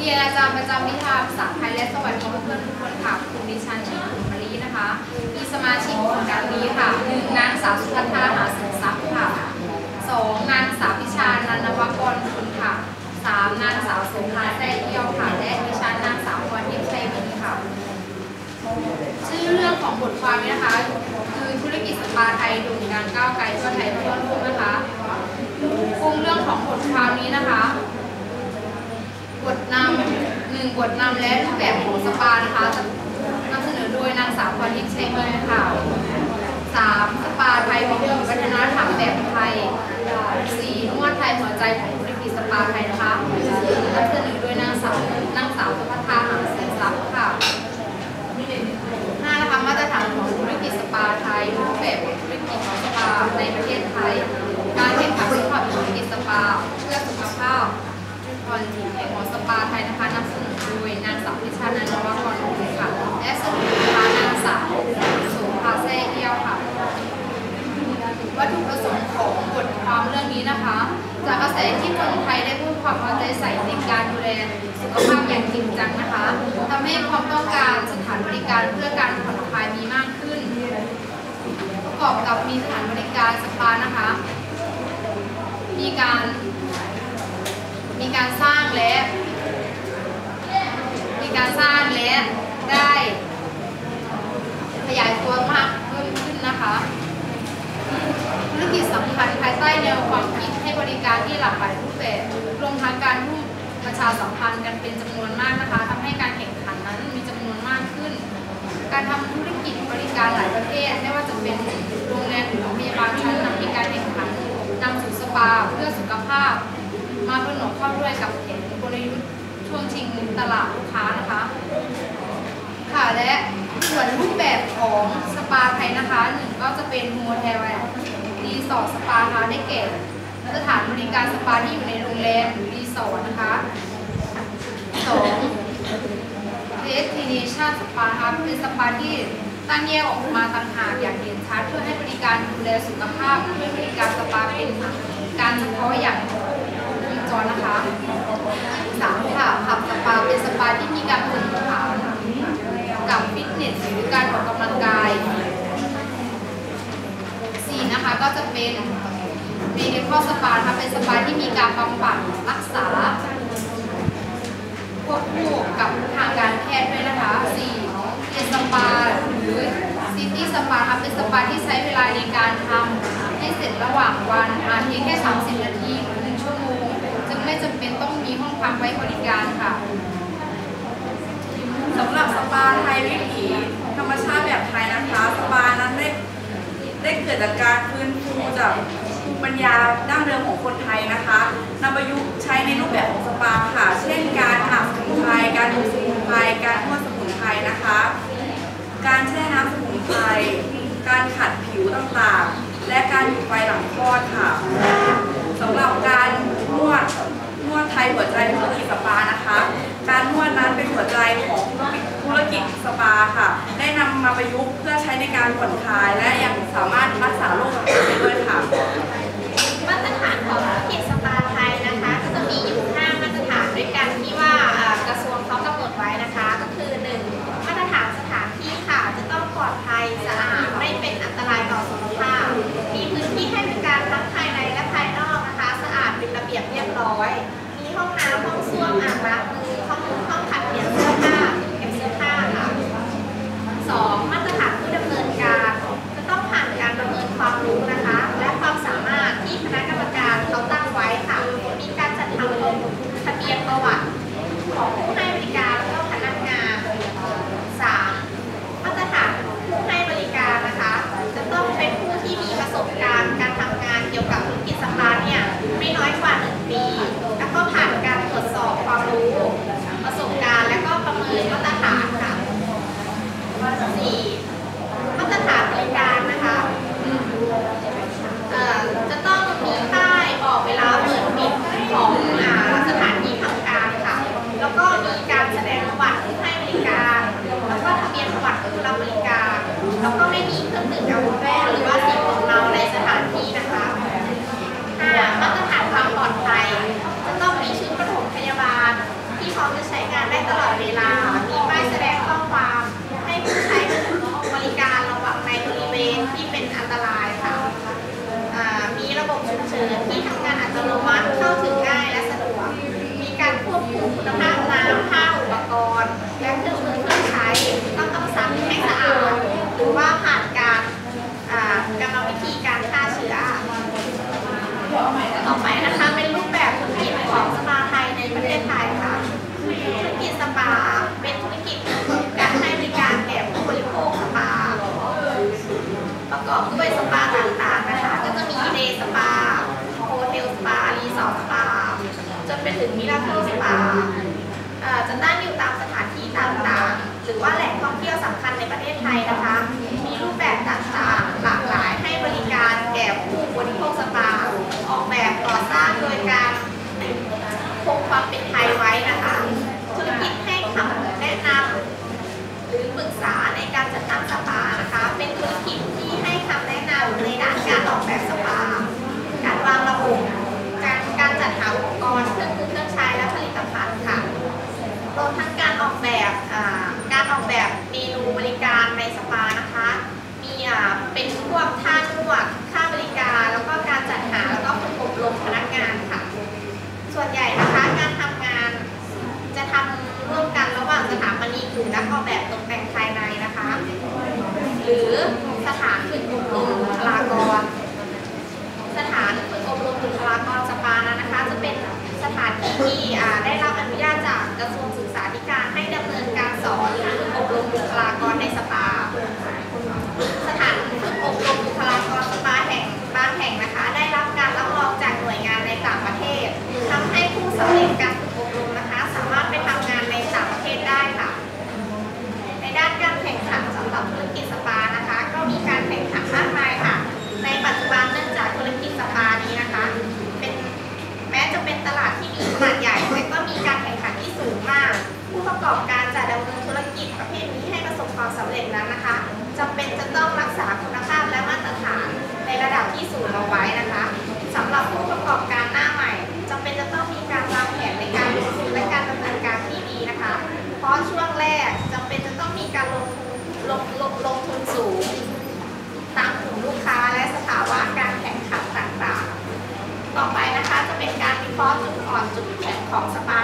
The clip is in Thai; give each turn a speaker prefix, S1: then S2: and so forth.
S1: เรียนอาจารย์ประจำวิชาภาษาไทยและสวัสดีเพื่อนทุกคนค่ะคุณดิฉันชื่อคุณมารีนะคะ มีสมาชิกของการนี้ค่ะหนึ่งนางสาวสุภัทราหาสินทรัพย์ค่ะสองนางสาวพิชานันทวกรคุณค่ะสามนางสาวสุภาแท้เที่ยวค่ะและดิฉันนางสาวพรทิพย์ชัยวินค่ะ ชื่อเรื่องของบทความนี้นะคะคือธุรกิจสปาไทยโด่งดังก้าวไกลทั่วไทยทั่วโลกนะคะโครงเรื่องของบทความนี้นะคะ บทนำหนึ่งบทนำและรูปแบบของสปานะคะจะนำเสนอโดยนางสาวพรทิพย์ชัยเมยค่ะสามสปาไทยวิถีวัฒนธรรมแบบไทยสี่นวดไทยหัวใจของธุรกิจสปาไทยนะคะนำเสนอโดยนางสาวนางสาวสุภัทาหางเสียงทรัพย์ค่ะห้านะคะมาตรฐานของธุรกิจสปาไทยรูปแบบของธุรกิจของสปาในประเทศไทย การแข่งขันสภาพธุรกิจสปาเพื่อสุขภาพพรทีแห่งของสปาไทยนะคะนำเสนอโดยนางสาวพิชานันทวกรคุณค่ะและสรุปนะคะนางสาวโสุภาแซ่เอี้ยวค่ะ วัตถุประสงค์ของบทความเรื่องนี้นะคะ จากกระแสที่คนไทยได้พูดความเอาใจใส่ในการดูแลสุขภาพอย่างจริงจังนะคะทำให้ความต้องการสถานบริการเพื่อการผ่อนคลายมีมากขึ้น ประกอบกับมีสถานบริการสปานะคะ มีการ มีการสร้างและ มีการสร้างและได้ ขยายตัวมากเพิ่มขึ้นนะคะ ธุรกิจสำคัญภายใต้แนวความคิดให้บริการที่หลากหลายรูปแบบรวมทั้งการร่วมประชาสัมพันธ์กันเป็นจำนวนมากนะคะทำให้การแข่งขันนั้นมีจำนวนมากขึ้น การทำธุรกิจบริการหลายประเภทไม่ว่าจะเป็นโรงแรมหรือโรงพยาบาลชั้นนำมีการแข่งขันนำสู่สปาเพื่อสุขภาพ มาผนวกเข้าด้วยกับแผนกลยุทธ์ช่วงชิงตลาดลูกค้านะคะ ค่ะและส่วนรูปแบบของสปาไทยนะคะหนึ่งก็จะเป็นโฮเทล รีสอร์ทสปาค่ได้แก่สถานบริการสปาที่อยู่ในโรงแรมหรือรีสอร์ทนะคะสองเดสติเนชันสปาค่ะเป็นสปาที่ตั้งแยกออกมาต่างหากอย่างเด่นชัดเพื่อให้บริการดูแลสุขภาพเพื่อบริการสปาเป็นการเฉพาะอย่างวงจรนะคะสามค่ะผับสปาเป็นสปาที่มีการผสมผสาน กับฟิตเนสหรือการออกกำลังกายสี่นะคะก็จะเป็นเม ดิคอลสปาค่ะเป็นสปาที่มีการบำบัดรักษาควบคู่กับทางการแพทย์ด้วยนะคะสี่เป็นสปาหรือซิตี้สปาค่ะเป็นสปาที่ใช้เวลาในการทำให้เสร็จระหว่างวันอาเพียงแค่ 30 นาทีหรือ1ชั่วโมงจึงไม่จำเป็นต้องมีห้องพักไว้บริการค่ะ
S2: สำหรับสปาไทยวิถีธรรมชาติแบบไทยนะคะ สปานั้นได้ได้เกิดจากการฟื้นฟูจาก มิปัญญาดั้งเดิมของคนไทยนะคะนำประยุกต์ใช้ในรูปแบบของสปาค่ะ เช่นการอาบสมุนไพร การดูสมุนไพร การนวดสมุนไพรนะคะ การแช่น้ำสมุนไพร การขัดผิวต่างๆ และการหยุดไฟหลังคลอดค่ะสำหรับการนวดนวดไทยหัวใจธุรกิจสปานะคะ การนวดนั้นเป็นหัวใจของธุรกิจสปาค่ะ ได้นำมาประยุกต์เพื่อใช้ในการผ่อนคลาย และยังสามารถรักษาโรค แล้ว
S3: ก็ไม่มีเครื่องดื่มแอลกอฮอล์หรือว่าสิ่งของเราในส
S4: ถานที่นะคะห้ามาตรฐานความปลอดภัยจะต้องมีชุดปฐมพยาบาล ที่พร้อมจะใช้งานได้ตลอดเวลา มีป้ายแสดงข้อความให้ผู้ใช้บริการระวังในบริเวณที่เป็นอันตรายค่ะมีระบบฉุกเฉินที่ทำ 的六大。 ที่ได้รับอนุญาตจากกระทร
S3: วง พาะจุดอ่อนจุดแข็งของสปา